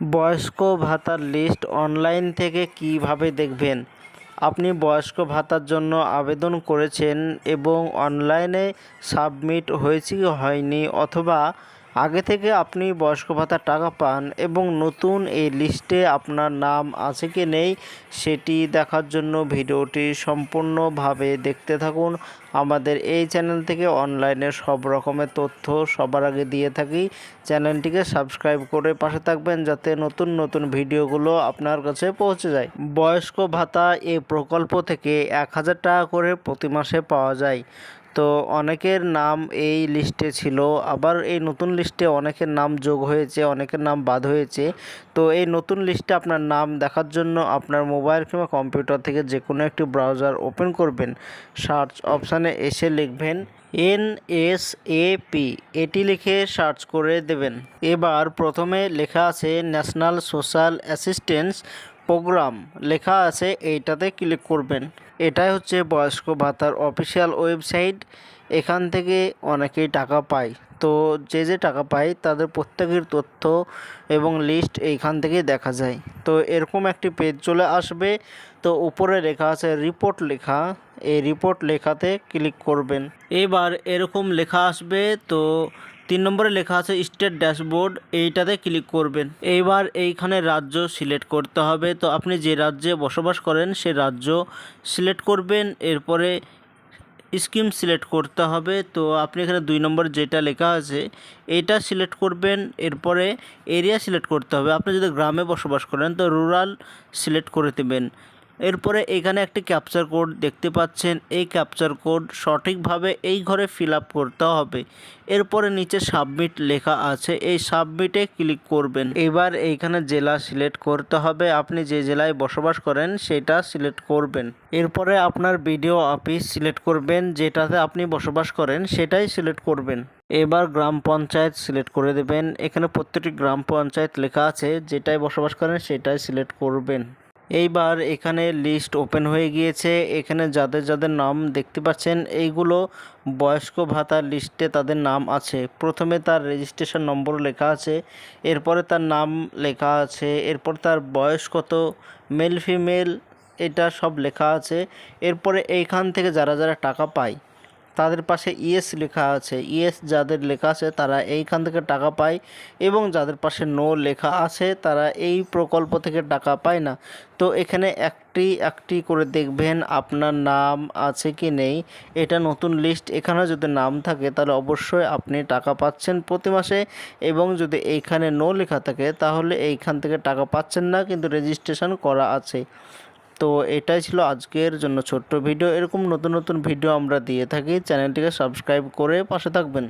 বয়স্ক ভাতার list online থেকে কীভাবে দেখবেন? আপনি বয়স্ক ভাতার জন্য আবেদন করেছেন এবং অনলাইনে সাবমিট হয়েছে কি হয়নি? অথবা আগে থেকে আপনি বয়স্ক ভাতার টাকা পান এবং নতুন এই লিস্টে আপনার নাম আছে কি নেই, সেটি দেখার জন্য ভিডিওটি সম্পূর্ণভাবে দেখতে থাকুন। আমাদের এই চ্যানেল থেকে অনলাইনে সব রকমের তথ্য সবার আগে দিয়ে থাকি। চ্যানেলটিকে সাবস্ক্রাইব করে পাশে থাকবেন যাতে নতুন নতুন ভিডিওগুলো আপনার কাছে পৌঁছে যায়। বয়স্ক ভাতা এই প্রকল্প থেকে এক হাজার টাকা করে প্রতি মাসে পাওয়া যায়। তো অনেকের নাম এই লিস্টে ছিল। আবার এই নতুন লিস্টে অনেকের নাম যোগ হয়েছে, অনেকের নাম বাদ হয়েছে। তো এই নতুন লিস্টে আপনার নাম দেখার জন্য আপনার মোবাইল কিংবা কম্পিউটার থেকে যে কোনো একটি ব্রাউজার ওপেন করবেন। সার্চ অপশানে এসে লিখবেন এন এস এ পি এটি লিখে সার্চ করে দেবেন। এবার প্রথমে লেখা আছে ন্যাশনাল সোশ্যাল অ্যাসিস্ট্যান্স প্রোগ্রাম লেখা আছে, এইটাতে ক্লিক করবেন। এটাই হচ্ছে বয়স্ক ভাতার অফিসিয়াল ওয়েবসাইট। এখান থেকে অনেকেই টাকা পায়। তো যে যে টাকা পায়, তাদের প্রত্যেকের তথ্য এবং লিস্ট এইখান থেকেই দেখা যায়। তো এরকম একটি পেজ চলে আসবে। তো উপরে লেখা আছে রিপোর্ট লেখা। এই রিপোর্ট লেখাতে ক্লিক করবেন। এবার এরকম লেখা আসবে। তো তিন নম্বরে লেখা আছে, স্টেট ড্যাশবোর্ড এইটাতে ক্লিক করবেন। এইবার এইখানে রাজ্য সিলেক্ট করতে হবে। তো আপনি যে রাজ্যে বসবাস করেন, সে রাজ্য সিলেক্ট করবেন। এরপরে স্কিম সিলেক্ট করতে হবে। তো আপনি এখানে দুই নম্বর যেটা লেখা আছে, এইটা সিলেক্ট করবেন। এরপরে এরিয়া সিলেক্ট করতে হবে। আপনি যদি গ্রামে বসবাস করেন, তো রুরাল সিলেক্ট করে দেবেন। এরপরে এখানে একটি ক্যাপচার কোড দেখতে পাচ্ছেন। এই ক্যাপচার কোড সঠিকভাবে এই ঘরে ফিল করতে হবে। এরপরে নিচে সাবমিট লেখা আছে। এই সাবমিটে ক্লিক করবেন। এবার এইখানে জেলা সিলেক্ট করতে হবে। আপনি যে জেলায় বসবাস করেন, সেটা সিলেক্ট করবেন। এরপরে আপনার ভিডিও অফিস সিলেক্ট করবেন। যেটাতে আপনি বসবাস করেন, সেটাই সিলেক্ট করবেন। এবার গ্রাম পঞ্চায়েত সিলেক্ট করে দেবেন। এখানে প্রত্যেকটি গ্রাম পঞ্চায়েত লেখা আছে। যেটাই বসবাস করেন, সেটাই সিলেক্ট করবেন। এইবার এখানে লিস্ট ওপেন হয়ে গিয়েছে। এখানে যাদের যাদের নাম দেখতে পাচ্ছেন, এইগুলো বয়স্ক ভাতার লিস্টে তাদের নাম আছে। প্রথমে তার রেজিস্ট্রেশন নম্বর লেখা আছে, এরপরে তার নাম লেখা আছে, এরপর তার বয়স কত মেল ফিমেল এটা সব লেখা আছে। এরপরে এইখান থেকে যারা যারা টাকা পায় তাদের পাশে ইএস লেখা আছে। ইএস যাদের লেখা আছে তারা এইখান থেকে টাকা পায় এবং যাদের পাশে নো লেখা আছে তারা এই প্রকল্প থেকে টাকা পায় না। তো এখানে একটি একটি করে দেখবেন আপনার নাম আছে কি নেই। এটা নতুন লিস্ট এখানে যদি নাম থাকে তাহলে অবশ্যই আপনি টাকা পাচ্ছেন প্রতি মাসে এবং যদি এইখানে নো লেখা থাকে তাহলে এইখান থেকে টাকা পাচ্ছেন না, কিন্তু রেজিস্ট্রেশন করা আছে। তো এটাই ছিল আজকের জন্য ছোট্ট ভিডিও। এরকম নতুন নতুন ভিডিও আমরা দিয়ে থাকি। চ্যানেলটিকে সাবস্ক্রাইব করে পাশে থাকবেন।